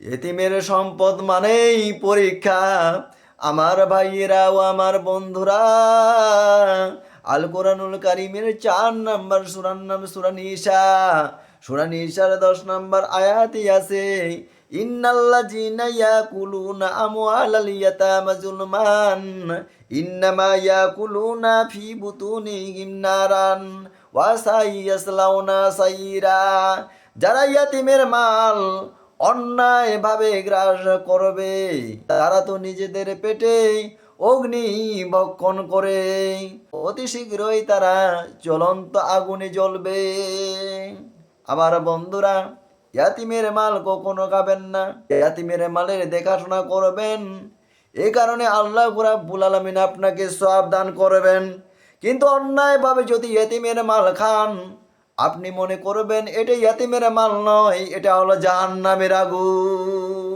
এতিমের সম্পদ মানেই পরীক্ষা। আমার ভাইয়েরা ও আমার বন্ধুরা। আল কোরআনুল কারিমের চার নাম্বার সুরান নাম সুরান ঈশা সুরান দশ নাম্বার আয়াতি আছে ইন্নাল্লা জিনা ইয়াকুলুনা আমওয়ালাল ইয়াতামা যুলমান ইন্নামা ইয়াকুলুনা ফি বুতুনিহিম নারান, ওয়া সাইয়াসলাউনা সাইরা। যারা ইয়াতিমের মাল অন্যায়ভাবে গ্রাস করবে। তারা তো নিজেদের পেটে অগ্নি ভক্ষণ করে। অতি শীঘ্রই তারা জ্বলন্ত আগুনে জ্বলবে। আমার বন্ধুরা, ইয়াতিমের মাল কখনো খাবেন না। ইয়াতিমের মালের দেখাশোনা করবেন। এই কারণে আল্লাহ রাব্বুল আলামিন আপনাকে সব দান করবেন। কিন্তু অন্যায়ভাবে যদি ইয়াতিমের মাল খান আপনি মনে করবেন এটা ইয়াতিমের মাল নয় এটা হলো জাহান্নামের আগুন।